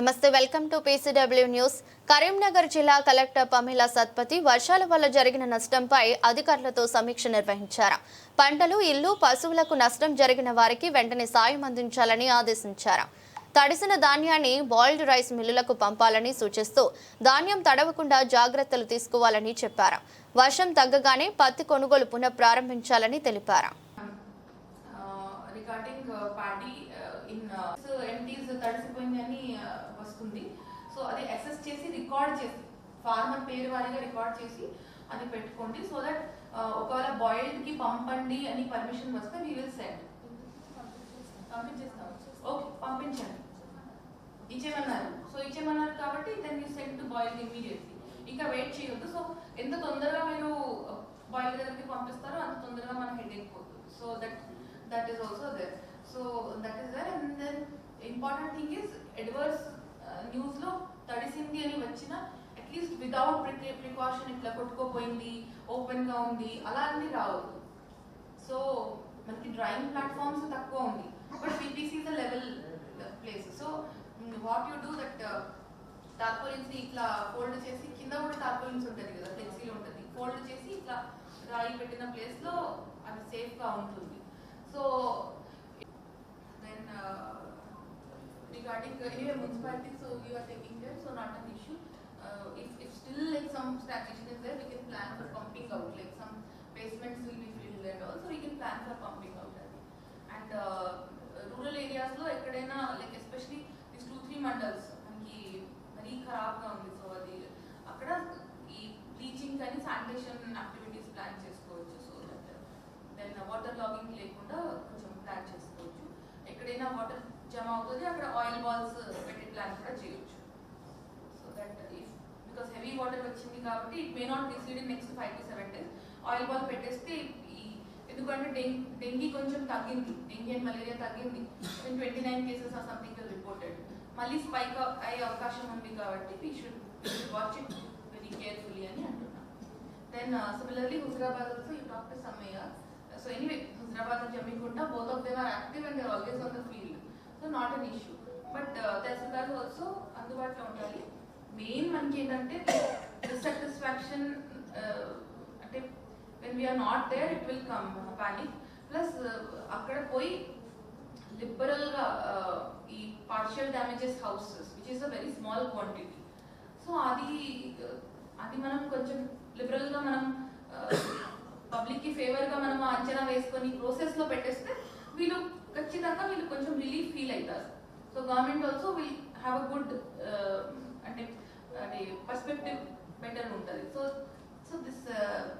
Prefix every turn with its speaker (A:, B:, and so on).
A: నమస్తే welcome to PCW news. Karimnagar జిల్లా collector పమిళ Satpathy వర్షాల వల్ల జరిగిన నష్టంపై అధికారులతో సమీక్ష నిర్వహించారు. పంటలు ఇల్లు పశువులకు నష్టం జరిగిన వారికి వెంటనే సాయం అందించాలని ఆదేశించారు. తడిసిన ధాన్యాన్ని బాయిల్డ్ రైస్ మిల్లులకు పంపాలని సూచిస్తూ ధాన్యం తడవకుండా జాగ్రత్తలు తీసుకోవాలని చెప్పారు. వర్షం తగ్గగానే పత్తి కొనుగోలు పునః ప్రారంభించాలని తెలిపారు.
B: Uh, uh, uh, in uh, so MTs తడిసిపోయిందని uh, వస్తుంది. సో అది అసెస్ చేసి రికార్డ్ చేసి ఫార్మర్ పేరు వారీగా రికార్డ్ చేసి అది పెట్టుకోండి. సో దట్ ఒకవేళ బాయిల్డ్కి పంపండి అని పర్మిషన్ వస్తే వీ విల్ సెండ్ పంపించేస్తాం. ఓకే పంపించండి. ఇచ్చేమన్నారు సో ఇచ్చేమన్నారు కాబట్టి then you send to boil immediately ఇంకా వెయిట్ చేయొద్దు. సో ఎంత తొందరగా మీరు బాయిల్ దగ్గరికి పంపిస్తారో అంత తొందరగా మన హెడ్ అయిపోతుంది so that that is also there so that is there and then important thing is adverse న్యూస్లో తడిసింది అని వచ్చిన అట్లీస్ట్ వితౌట్ ప్రికాషన్ ఇట్లా కొట్టుకోపోయింది ఓపెన్గా ఉంది అలాంటి రావద్దు సో మనకి డ్రాయింగ్ ప్లాట్ఫామ్స్ తక్కువ ఉంది. But PPC is level place so what you do that tarpaulins ఇట్లా ఫోల్డ్ చేసి కింద కూడా టార్పోలిన్స్ ఉంటుంది కదా ఫ్లెక్సీలో ఉంటుంది. ఫోల్డ్ చేసి ఇట్లా రాయి పెట్టిన ప్లేస్లో అది సేఫ్గా ఉంటుంది. So then regarding uh, anyway municipality so you are taking care so not an issue uh, if, if still like some stagnation is there we can plan for pumping out like some basements will be filled and also we can plan for pumping out that and uh, rural areas లో ఎక్కడైనా like especially these two three mandals మనకి మరీ ఖరాబ్గా ఉంది so అది అక్కడ ఈ bleaching కానీ sanitation activities plan చేసుకోవచ్చు దెన్ వాటర్ లాగింగ్ లేకుండా కొంచెం ప్లాన్ చేసుకోవచ్చు. ఎక్కడైనా వాటర్ జమ అవుతుంది అక్కడ ఆయిల్ బాల్స్ పెట్టే ప్లాన్ కూడా చేయొచ్చు. So that if because heavy water వచ్చింది కాబట్టి it may not decide in next five to seven days oil ball పెట్టేస్తే ఈ ఎందుకంటే డెంగ్ డెంగీ కొంచెం తగ్గింది. డెంగీ అండ్ మలేరియా తగ్గింది. Twenty nine cases or something reported మళ్ళీ స్పైక్ అయ్యే అవకాశం ఉంది కాబట్టి we should watch it very carefully అని అంటున్నాను then similarly uh, Huzurabad also you doctor Sammaiah so anyway Hyderabad and Jammikunta both of them are active and they're always on the field so not an issue but tahsildar also అందుబాటులో ఉండాలి main మనకి ఏంటంటే dissatisfaction అంటే when we are not there it will come panic plus అక్కడ పోయి లిబరల్గా ఈ partial damages houses which is a very small quantity so అది అది మనం కొంచెం లిబరల్గా మనం పబ్లిక్కి ఫేవర్గా మనం అంచనా వేసుకొని ప్రాసెస్లో పెట్టేస్తే వీళ్ళు ఖచ్చితంగా వీళ్ళు కొంచెం రిలీఫ్ ఫీల్ అవుతారు. So government also will have a good అంటే అంటే పర్స్పెక్టివ్ బెటర్ ఉంటుంది. So so this